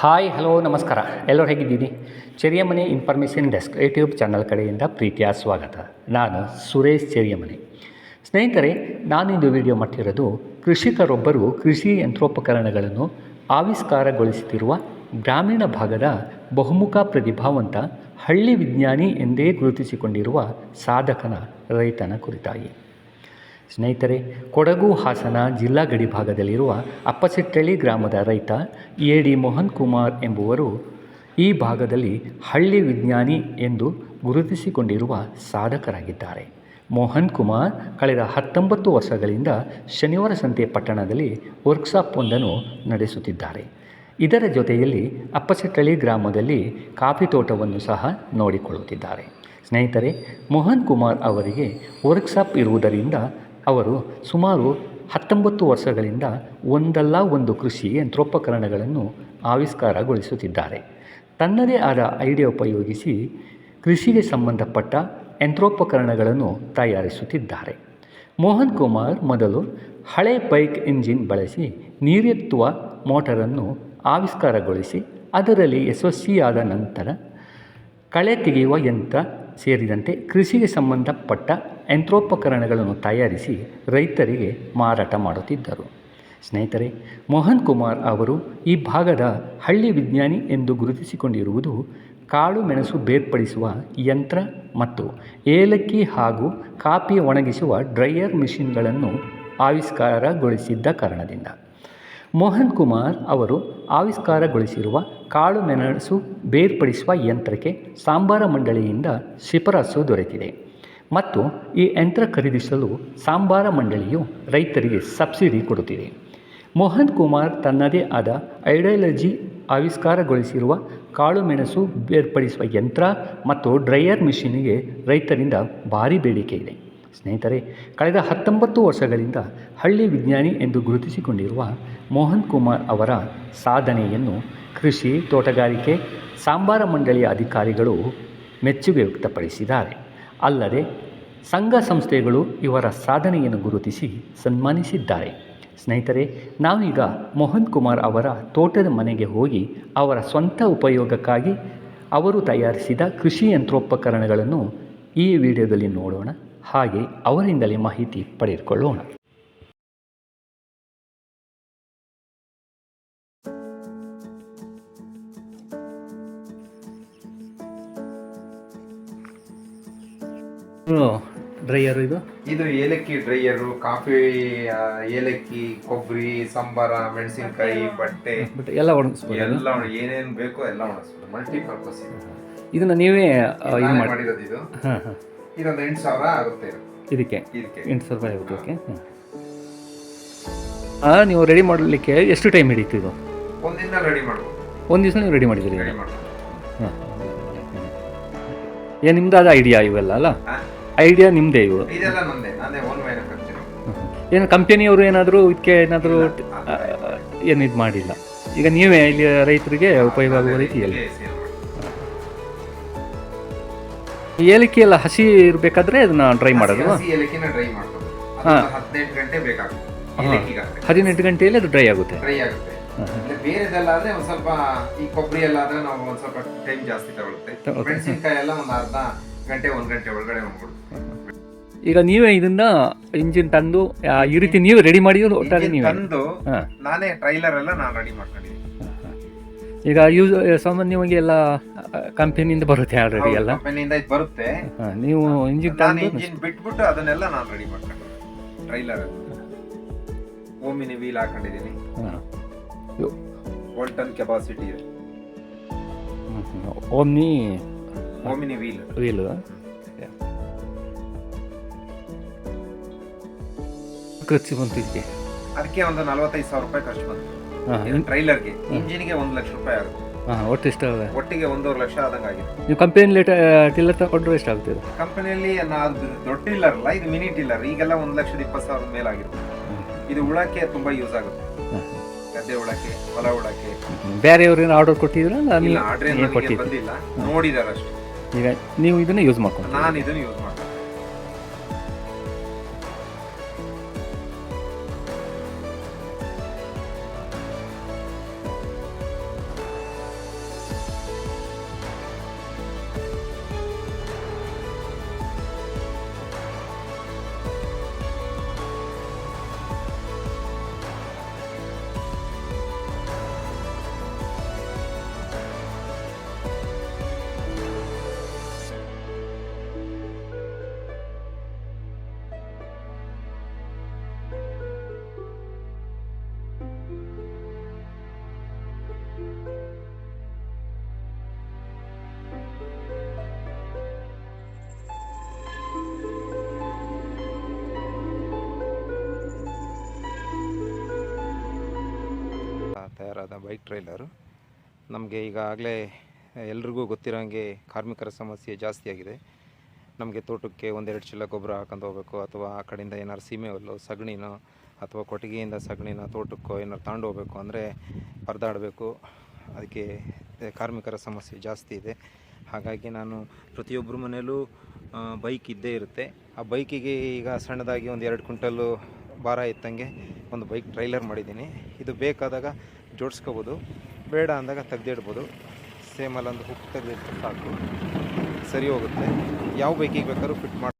Hi hello ನಮಸ್ಕಾರ. ಎಲ್ಲರೂ ಹೇಗಿದ್ದೀನಿ Cheriyamane information desk YouTube channel ಕಡೆಯಿಂದ ಪ್ರೀತಿಯ ಸ್ವಾಗತ. ನಾನು ಸುರೇಶ್ ಚೆರಿಯಮನೆ ಸ್ನೇಹಿತರೆ, ನಾನಿಂದು ವಿಡಿಯೋ ಮಾಡ್ತಿರೋದು ಕೃಷಿಕರೊಬ್ಬರು ಕೃಷಿ ಯಂತ್ರೋಪಕರಣಗಳನ್ನು ಆವಿಷ್ಕಾರಗೊಳಿಸುತ್ತಿರುವ ಗ್ರಾಮೀಣ ಭಾಗದ ಬಹುಮುಖ ಪ್ರತಿಭಾವಂತ ಹಳ್ಳಿ ವಿಜ್ಞಾನಿ ಎಂದೇ ಗುರುತಿಸಿಕೊಂಡಿರುವ ಸಾಧಕನ ರೈತನ ಕುರಿತಾಗಿ. ಸ್ನೇಹಿತರೆ, ಕೊಡಗು ಹಾಸನ ಜಿಲ್ಲಾ ಗಡಿ ಭಾಗದಲ್ಲಿರುವ ಅಪ್ಪಸಿಟ್ಟಳ್ಳಿ ಗ್ರಾಮದ ರೈತ ಎ ಡಿ ಮೋಹನ್ ಕುಮಾರ್ ಎಂಬುವರು ಈ ಭಾಗದಲ್ಲಿ ಹಳ್ಳಿ ವಿಜ್ಞಾನಿ ಎಂದು ಗುರುತಿಸಿಕೊಂಡಿರುವ ಸಾಧಕರಾಗಿದ್ದಾರೆ. ಮೋಹನ್ ಕುಮಾರ್ ಕಳೆದ ಹತ್ತೊಂಬತ್ತು ವರ್ಷಗಳಿಂದ ಶನಿವಾರ ಸಂತೆ ಪಟ್ಟಣದಲ್ಲಿ ವರ್ಕ್ಶಾಪ್ ಒಂದನ್ನು ನಡೆಸುತ್ತಿದ್ದಾರೆ. ಇದರ ಜೊತೆಯಲ್ಲಿ ಅಪ್ಪಸಿಟ್ಟಳ್ಳಿ ಗ್ರಾಮದಲ್ಲಿ ಕಾಫಿ ತೋಟವನ್ನು ಸಹ ನೋಡಿಕೊಳ್ಳುತ್ತಿದ್ದಾರೆ. ಸ್ನೇಹಿತರೆ, ಮೋಹನ್ ಕುಮಾರ್ ಅವರಿಗೆ ವರ್ಕ್ಶಾಪ್ ಇರುವುದರಿಂದ ಅವರು ಸುಮಾರು ಹತ್ತೊಂಬತ್ತು ವರ್ಷಗಳಿಂದ ಒಂದಲ್ಲ ಒಂದು ಕೃಷಿ ಯಂತ್ರೋಪಕರಣಗಳನ್ನು ಆವಿಷ್ಕಾರಗೊಳಿಸುತ್ತಿದ್ದಾರೆ. ತನ್ನದೇ ಆದ ಐಡಿಯಾ ಉಪಯೋಗಿಸಿ ಕೃಷಿಗೆ ಸಂಬಂಧಪಟ್ಟ ಯಂತ್ರೋಪಕರಣಗಳನ್ನು ತಯಾರಿಸುತ್ತಿದ್ದಾರೆ. ಮೋಹನ್ ಕುಮಾರ್ ಮೊದಲು ಹಳೆ ಬೈಕ್ ಇಂಜಿನ್ ಬಳಸಿ ನೀರೆತ್ತುವ ಮೋಟರನ್ನು ಆವಿಷ್ಕಾರಗೊಳಿಸಿ ಅದರಲ್ಲಿ ಯಶಸ್ವಿಯಾದ ನಂತರ ಕಳೆ ತೆಗೆಯುವ ಯಂತ್ರ ಸೇರಿದಂತೆ ಕೃಷಿಗೆ ಸಂಬಂಧಪಟ್ಟ ಯಂತ್ರೋಪಕರಣಗಳನ್ನು ತಯಾರಿಸಿ ರೈತರಿಗೆ ಮಾರಾಟ ಮಾಡುತ್ತಿದ್ದರು. ಸ್ನೇಹಿತರೆ, ಮೋಹನ್ ಕುಮಾರ್ ಅವರು ಈ ಭಾಗದ ಹಳ್ಳಿ ವಿಜ್ಞಾನಿ ಎಂದು ಗುರುತಿಸಿಕೊಂಡಿರುವುದು ಕಾಳು ಮೆಣಸು ಬೇರ್ಪಡಿಸುವ ಯಂತ್ರ ಮತ್ತು ಏಲಕ್ಕಿ ಹಾಗೂ ಕಾಫಿ ಒಣಗಿಸುವ ಡ್ರೈಯರ್ ಮಿಷಿನ್ಗಳನ್ನು ಆವಿಷ್ಕಾರಗೊಳಿಸಿದ್ದ ಕಾರಣದಿಂದ. ಮೋಹನ್ ಕುಮಾರ್ ಅವರು ಆವಿಷ್ಕಾರಗೊಳಿಸಿರುವ ಕಾಳು ಮೆಣಸು ಬೇರ್ಪಡಿಸುವ ಯಂತ್ರಕ್ಕೆ ಸಾಂಬಾರ ಮಂಡಳಿಯಿಂದ ಶಿಫಾರಸು ದೊರೆತಿದೆ. ಮತ್ತು ಈ ಯಂತ್ರ ಖರೀದಿಸಲು ಸಾಂಬಾರ ಮಂಡಳಿಯು ರೈತರಿಗೆ ಸಬ್ಸಿಡಿ ಕೊಡುತ್ತಿದೆ. ಮೋಹನ್ ಕುಮಾರ್ ತನ್ನದೇ ಆದ ಐಡಿಯಾಲಜಿ ಆವಿಷ್ಕಾರಗೊಳಿಸಿರುವ ಕಾಳು ಮೆಣಸು ಬೇರ್ಪಡಿಸುವ ಯಂತ್ರ ಮತ್ತು ಡ್ರೈಯರ್ ಮಿಷಿನಿಗೆ ರೈತರಿಂದ ಭಾರೀ ಬೇಡಿಕೆ ಇದೆ. ಸ್ನೇಹಿತರೆ, ಕಳೆದ ಹತ್ತೊಂಬತ್ತು ವರ್ಷಗಳಿಂದ ಹಳ್ಳಿ ವಿಜ್ಞಾನಿ ಎಂದು ಗುರುತಿಸಿಕೊಂಡಿರುವ ಮೋಹನ್ ಕುಮಾರ್ ಅವರ ಸಾಧನೆಯನ್ನು ಕೃಷಿ, ತೋಟಗಾರಿಕೆ, ಸಾಂಬಾರ ಮಂಡಳಿಯ ಅಧಿಕಾರಿಗಳು ಮೆಚ್ಚುಗೆ ವ್ಯಕ್ತಪಡಿಸಿದ್ದಾರೆ. ಅಲ್ಲದೆ ಸಂಘ ಸಂಸ್ಥೆಗಳು ಇವರ ಸಾಧನೆಯನ್ನು ಗುರುತಿಸಿ ಸನ್ಮಾನಿಸಿದ್ದಾರೆ. ಸ್ನೇಹಿತರೆ, ನಾವೀಗ ಮೋಹನ್ ಕುಮಾರ್ ಅವರ ತೋಟದ ಮನೆಗೆ ಹೋಗಿ ಅವರ ಸ್ವಂತ ಉಪಯೋಗಕ್ಕಾಗಿ ಅವರು ತಯಾರಿಸಿದ ಕೃಷಿ ಯಂತ್ರೋಪಕರಣಗಳನ್ನು ಈ ವಿಡಿಯೋದಲ್ಲಿ ನೋಡೋಣ. ಹಾಗೆ ಅವರಿಂದಲೇ ಮಾಹಿತಿ ಪಡೆದುಕೊಳ್ಳೋಣ. ಡ್ರೈಯರ್ ಇದು? ಇದು ಏಲಕ್ಕಿ ಡ್ರೈಯರು ಕಾಫಿ ಆ, ಏಲಕ್ಕಿ ಕೊಬ್ಬರಿ ಸಾಂಬಾರ ಮೆಣಸಿನಕಾಯಿ ಬಟ್ಟೆ ಬಟ್ ಎಲ್ಲ ಒಣಗಿಸ್ಬೋದು ಎಲ್ಲ ಒಣ- ಏನೇನ್ ಬೇಕೋ ಎಲ್ಲ ಒಣಗಿಸ್ಬೋದು. ಮಲ್ಟಿಪರ್ಪಸ್ ಇದು. ಇದನ್ನ ನೀವೇ ಆ, ಇದು ನಾನೇ ಮಾಡಿ ಮಾಡಿರೋದು ಇದು. ಹಾಂ ಹಾಂ. ಇದೊಂದು ಎಂಟು ಸಾವಿರ ಆಗುತ್ತೆ ಇದು. ಇದಕ್ಕೆ? ಇದಕ್ಕೆ. ಎಂಟು ಸಾವಿರ ರೂಪಾಯಿ ಆಗುತ್ತೆ ಓಕೆ. ಹಾಂ ನೀವು ರೆಡಿ ಮಾಡಲಿಕ್ಕೆ ಎಷ್ಟು ಟೈಮ್ ಹಿಡಿತು ಇದು? ಒಂದಿನ ರೆಡಿ ಮಾಡ್ಬೋದು. ಒಂದು ದಿವಸ ನೀವು ರೆಡಿ ಮಾಡಿದ್ದೀರಿ ರೆಡಿ ಮಾಡ್ಬೋದು. ಹಾಂ. ಏನು ನಿಮ್ದಾದ ಐಡಿಯಾ ಇವೆಲ್ಲ ಅಲ್ಲ? ಐಡಿಯಾ ನಿಮ್ಮದೇ ಇವು? ಇದೆಲ್ಲ ನಂದೇ ನಂದೇ ಓನ್ ಮ್ಯಾನುಫ್ಯಾಕ್ಚರಿಂಗ್ ಏನು ಕಂಪನಿಯವರು ಏನಾದರೂ ಇದಕ್ಕೆ ಏನಾದರೂ ಏನು ಇದು ಮಾಡಿಲ್ಲ. ಈಗ ನೀವೇ ಇಲ್ಲಿ ರೈತರಿಗೆ ಉಪಯೋಗ ಆಗುವ ರೀತಿಯಲ್ಲಿ. ಹೇಳಿ ಏಲಕ್ಕಿ ಎಲ್ಲ ಹಸಿ ಇರಬೇಕಾದ್ರೆ ಅದನ್ನ ಡ್ರೈ ಮಾಡೋದು ಹಸಿ ಏಲಕ್ಕಿನ ಡ್ರೈ ಮಾಡ್ಬೋದು. ಹಾ. ಹದಿನೆಂಟು ಗಂಟೆ ಬೇಕಾಗುತ್ತೆ. ಹಾ. ಏಲಕ್ಕಿಗಾಗುತ್ತೆ ಹದಿನೆಂಟು ಗಂಟೆಯಲ್ಲಿ ಅದು ಡ್ರೈ ಆಗುತ್ತೆ. ಡ್ರೈ ಆಗುತ್ತೆ. ಅಂದ್ರೆ ಬೇರೆದೆಲ್ಲ ಆದ್ರೆ ಒಂದ್ ಸ್ವಲ್ಪ ಈ ಕೊಬ್ಬರಿ ಎಲ್ಲ ಆದ್ರೆ ನಾವು ಒಂದ್ ಸ್ವಲ್ಪ ಟೈಮ್ ಜಾಸ್ತಿ ತಗೊಳುತ್ತೆ. ತಗೊಳುತ್ತೆ. ಮೆಣಸಿನಕಾಯಿ ಎಲ್ಲ ಒಂದ್ ಅರ್ಧ ಗಂಟೆ ಒಂದು ಗಂಟೆ ಒಳಗಡೆ ಹೋಗ್ಬಿಡುತ್ತೆ ಈಗ ನೀವೇ ಇದನ್ನ ಇಂಜಿನ್ ತಂದು ಈ ರೀತಿ ನೀವು ರೆಡಿ ಮಾಡಿ ಒಟ್ಟಾರೆ ನೀವು? ತಂದು ನಾನೇ ಟ್ರೈಲರ್ ಎಲ್ಲ ನಾನು ರೆಡಿ ಮಾಡ್ಕೊಂಡಿದ್ದೀನಿ. ಈಗ ಯೂಸ್ ಸಾಮಾನ್ಯವಾಗಿ ಎಲ್ಲ ಕಂಪನಿಯಿಂದ ಬರುತ್ತೆ ಆಲ್ರೆಡಿ ಎಲ್ಲ? ಕಂಪನಿಯಿಂದ ಇದು ಬರುತ್ತೆ. ನೀವು ಇಂಜಿನ್ ನಾನು ಇಂಜಿನ್ ಬಿಟ್ಬಿಟ್ಟು ಅದನ್ನೆಲ್ಲ ನಾನು ರೆಡಿ ಮಾಡ್ಕೊಂಡಿದ್ದೀನಿ ಟ್ರೈಲರ್ ಓಮಿನಿ ವೀಲ್ ಹಾಕೊಂಡಿದ್ದೀನಿ. ಹಾಂ. ಒನ್ ಟನ್ ಕೆಪಾಸಿಟಿ ಇದೆ ಓಮ್ನಿ ಓಮಿನಿ ವೀಲ್ ವೀಲು ಖರ್ಚು ಬಂತು ಇದಕ್ಕೆ ಅದಕ್ಕೆ ಒಂದು ನಲವತ್ತೈದು ಸಾವಿರ ರೂಪಾಯಿ ಖರ್ಚು ಬಂತು. ಟ್ರೈಲರ್ಗೆ ಇಂಜಿನ್ಗೆ ಒಂದು ಲಕ್ಷ ರೂಪಾಯಿ ಆಗುತ್ತೆ. ಹಾಂ ಒಟ್ಟು ಆಗುತ್ತೆ? ಒಟ್ಟಿಗೆ ಒಂದೂವರೆ ಲಕ್ಷ ಆದಂಗೆ ಆಗಿದೆ. ನೀವು ಕಂಪನಿ ಲೇಟ್ ಟಿಲ್ಲರ್ ತಗೊಂಡ್ರೆ ಎಷ್ಟು ಇದು? ಕಂಪನಿಯಲ್ಲಿ ನಾನು ದೊಡ್ಡ ಟಿಲ್ಲರ್ ಅಲ್ಲ ಇದು ಮಿನಿ ಟಿಲ್ಲರ್ ಈಗೆಲ್ಲ ಒಂದು ಲಕ್ಷದ ಇಪ್ಪತ್ತು ಸಾವಿರದ ಮೇಲಾಗಿರುತ್ತೆ. ಇದು ಉಳಕ್ಕೆ ತುಂಬಾ ಯೂಸ್ ಆಗುತ್ತೆ. ಗದ್ದೆ ಉಳಕ್ಕೆ ಹೊಲ ಉಳಕ್ಕೆ. ಬೇರೆಯವ್ರು ಏನು ಆರ್ಡರ್ ಕೊಟ್ಟಿದ್ರೆ? ಇಲ್ಲ ಆರ್ಡ್ರ್ ಬಂದಿಲ್ಲ. ನೋಡಿದಾರೆ ಅಷ್ಟೇ ಈಗ ನೀವು ಇದನ್ನ ಯೂಸ್ ಮಾಡ್ಕೊಂಡು ನಾನು ಇದನ್ನು ಯೂಸ್ ಮಾಡ್ತೀನಿ. ತಯಾರಾದ ಬೈಕ್ ಟ್ರೈಲರು ನಮಗೆ ಈಗಾಗಲೇ ಎಲ್ರಿಗೂ ಗೊತ್ತಿರೋಂಗೆ ಕಾರ್ಮಿಕರ ಸಮಸ್ಯೆ ಜಾಸ್ತಿ ಆಗಿದೆ. ನಮಗೆ ತೋಟಕ್ಕೆ ಒಂದೆರಡು ಚೀಲ ಗೊಬ್ಬರ ಹಾಕೊಂಡು ಹೋಗ್ಬೇಕು, ಅಥವಾ ಆ ಕಡೆಯಿಂದ ಏನಾರು ಸೀಮೆ ಹುಲ್ಲು, ಸಗಣಿನೋ, ಅಥವಾ ಕೊಟ್ಟಿಗೆಯಿಂದ ಸಗಣಿನ ತೋಟಕ್ಕೋ ಏನಾರು ತಗೊಂಡು ಹೋಗ್ಬೇಕು ಅಂದರೆ ಪರದಾಡಬೇಕು. ಅದಕ್ಕೆ ಕಾರ್ಮಿಕರ ಸಮಸ್ಯೆ ಜಾಸ್ತಿ ಇದೆ. ಹಾಗಾಗಿ ನಾನು ಪ್ರತಿಯೊಬ್ಬರ ಮನೆಯಲ್ಲೂ ಬೈಕ್ ಇದ್ದೇ ಇರುತ್ತೆ. ಆ ಬೈಕಿಗೆ ಈಗ ಸಣ್ಣದಾಗಿ ಒಂದು ಎರಡು ಕ್ವಿಂಟಲ್ಲು ಭಾರ ಎತ್ತಂಗೆ ಒಂದು ಬೈಕ್ ಟ್ರೈಲರ್ ಮಾಡಿದ್ದೀನಿ. ಇದು ಬೇಕಾದಾಗ ಜೋಡಿಸ್ಕೋಬೋದು. ಬೇಡ ಅಂದಾಗ ತೆಗ್ದಿಡ್ಬೋದು. ಸೇಮ್ ಅಲ್ಲೊಂದು ಹುಕ್ ತೆಗೆದಿಟ್ಟು ಸಾಕು. ಸರಿ ಹೋಗುತ್ತೆ. ಯಾವ ಬೈಕಿಗೆ ಬೇಕಾದ್ರೂ ಫಿಟ್ ಮಾಡಿ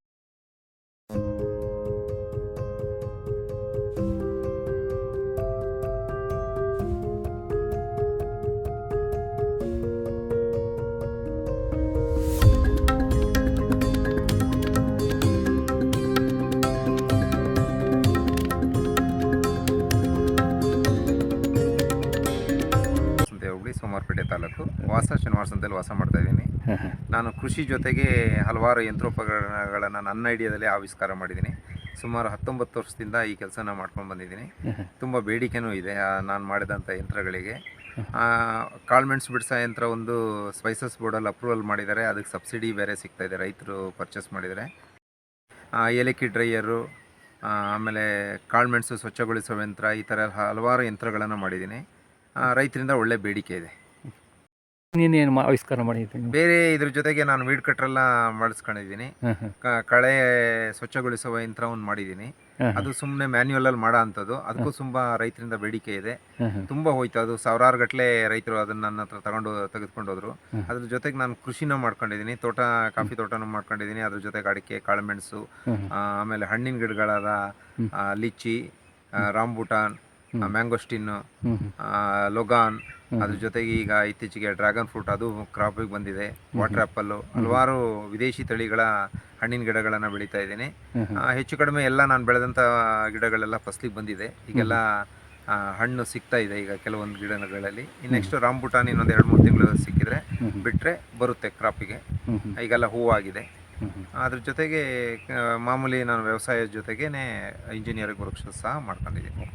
ವಾಸ ಅಂತ ವಾಸ ಮಾಡ್ತಾ ಇದ್ದೀನಿ. ನಾನು ಕೃಷಿ ಜೊತೆಗೆ ಹಲವಾರು ಯಂತ್ರೋಪಕರಣಗಳನ್ನು ನನ್ನ ಐಡಿಯಾದಲ್ಲಿ ಆವಿಷ್ಕಾರ ಮಾಡಿದ್ದೀನಿ. ಸುಮಾರು ಹತ್ತೊಂಬತ್ತು ವರ್ಷದಿಂದ ಈ ಕೆಲಸನ ಮಾಡ್ಕೊಂಡು ಬಂದಿದ್ದೀನಿ. ತುಂಬ ಬೇಡಿಕೆನೂ ಇದೆ ನಾನು ಮಾಡಿದಂಥ ಯಂತ್ರಗಳಿಗೆ. ಕಾಳ್ಮೆಣ್ಸು ಬಿಡಿಸೋ ಯಂತ್ರ ಒಂದು ಸ್ಪೈಸಸ್ ಬೋರ್ಡಲ್ಲಿ ಅಪ್ರೂವಲ್ ಮಾಡಿದ್ದಾರೆ. ಅದಕ್ಕೆ ಸಬ್ಸಿಡಿ ಬೇರೆ ಸಿಗ್ತಾ ಇದೆ ರೈತರು ಪರ್ಚೇಸ್ ಮಾಡಿದ್ದಾರೆ ಆ, ಏಲಕ್ಕಿ ಡ್ರೈಯರು ಆಮೇಲೆ ಕಾಳುಮೆಣಸು ಸ್ವಚ್ಛಗೊಳಿಸೋ ಯಂತ್ರ ಈ ಥರ ಹಲವಾರು ಯಂತ್ರಗಳನ್ನು ಮಾಡಿದ್ದೀನಿ. ರೈತರಿಂದ ಒಳ್ಳೆ ಬೇಡಿಕೆ ಇದೆ. ನೀನೇನು ಮಾ ಆವಿಷ್ಕಾರ ಮಾಡಿದ್ದೀನಿ ಬೇರೆ ಇದ್ರ ಜೊತೆಗೆ ನಾನು ವೀಡ್ ಕಟ್ರೆಲ್ಲ ಮಾಡಿಸ್ಕೊಂಡಿದ್ದೀನಿ. ಕ- ಕಳೆ ಸ್ವಚ್ಛಗೊಳಿಸುವ ಯಂತ್ರ ಒಂದು ಮಾಡಿದ್ದೀನಿ ಅದು ಸುಮ್ಮನೆ ಮ್ಯಾನ್ಯುವಲಲ್ಲಿ ಮಾಡೋ ಅಂಥದ್ದು. ಅದಕ್ಕೂ ತುಂಬಾ ರೈತರಿಂದ ಬೇಡಿಕೆ ಇದೆ. ತುಂಬಾ ಹೋಯ್ತು. ಅದು ಸಾವಿರಾರು ಗಟ್ಟಲೆ ರೈತರು ಅದನ್ನ ನನ್ನ ಹತ್ರ ತಗೊಂಡು ತೆಗೆದುಕೊಂಡು ಹೋದ್ರು. ಅದ್ರ ಜೊತೆಗೆ ನಾನು ಕೃಷಿನ ಮಾಡ್ಕೊಂಡಿದ್ದೀನಿ. ತೋಟ ಕಾಫಿ ತೋಟನೂ ಮಾಡ್ಕೊಂಡಿದ್ದೀನಿ. ಅದ್ರ ಜೊತೆಗೆ ಅಡಿಕೆ ಕಾಳುಮೆಣಸು ಆ, ಆಮೇಲೆ ಹಣ್ಣಿನ ಗಿಡಗಳಾದ. ಆ, ಲಿಚ್ಚಿ ಆ, ರಾಂಬುಟಾನ್ ಹ್ಮ್. ಮ್ಯಾಂಗೋಸ್ಟಿನ್ನು ಲೊಗಾನ್ ಅದ್ರ ಜೊತೆಗೆ ಈಗ ಇತ್ತೀಚೆಗೆ ಡ್ರ್ಯಾಗನ್ ಫ್ರೂಟ್ ಅದು ಕ್ರಾಪಿಗೆ ಬಂದಿದೆ. ವಾಟರ್ ಆ್ಯಪಲ್ಲು ಹಲವಾರು ವಿದೇಶಿ ತಳಿಗಳ ಹಣ್ಣಿನ ಗಿಡಗಳನ್ನ ಬೆಳೀತಾ ಇದ್ದೀನಿ. ಹೆಚ್ಚು ಕಡಿಮೆ ಎಲ್ಲ ನಾನು ಬೆಳೆದಂತ ಗಿಡಗಳೆಲ್ಲ ಫಸ್ಲಿಗೆ ಬಂದಿದೆ. ಈಗೆಲ್ಲ ಹಣ್ಣು ಸಿಗ್ತಾ ಇದೆ ಈಗ ಕೆಲವೊಂದು ಗಿಡಗಳಲ್ಲಿ. ನೆಕ್ಸ್ಟ್ ರಾಂಬುಟಾನ್ ಇನ್ನೊಂದು ಎರಡು ಮೂರು ತಿಂಗಳು ಸಿಕ್ಕಿದ್ರೆ ಬಿಟ್ಟರೆ ಬರುತ್ತೆ ಕ್ರಾಪಿಗೆ ಈಗೆಲ್ಲ ಹೂವಾಗಿದೆ. ಅದ್ರ ಜೊತೆಗೆ ಮಾಮೂಲಿ ನಾನು ವ್ಯವಸಾಯದ ಜೊತೆಗೇನೆ ಇಂಜಿನಿಯರಿಂಗ್ ವರ್ಕ್ ಸಹ ಮಾಡ್ಕೊಂಡಿದ್ದೀನಿ.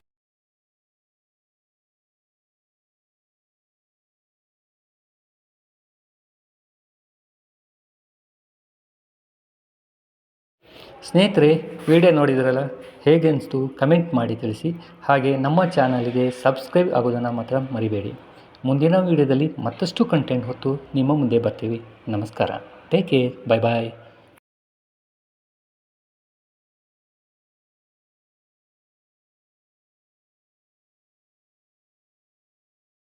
ಸ್ನೇಹಿತರೆ, ವಿಡಿಯೋ ನೋಡಿದ್ರಲ್ಲ? ಹೇಗೆ ಅನಿಸ್ತು? ಕಮೆಂಟ್ ಮಾಡಿ ತಿಳಿಸಿ. ಹಾಗೆ ನಮ್ಮ ಚಾನಲ್ಗೆ ಸಬ್ಸ್ಕ್ರೈಬ್ ಆಗೋದನ್ನು ಮಾತ್ರ ಮರಿಬೇಡಿ. ಮುಂದಿನ ವಿಡಿಯೋದಲ್ಲಿ ಮತ್ತಷ್ಟು ಕಂಟೆಂಟ್ ಹೊತ್ತು ನಿಮ್ಮ ಮುಂದೆ ಬರ್ತೀವಿ. ನಮಸ್ಕಾರ. ಟೇಕ್ ಕೇರ್ ಬಾಯ್ ಬಾಯ್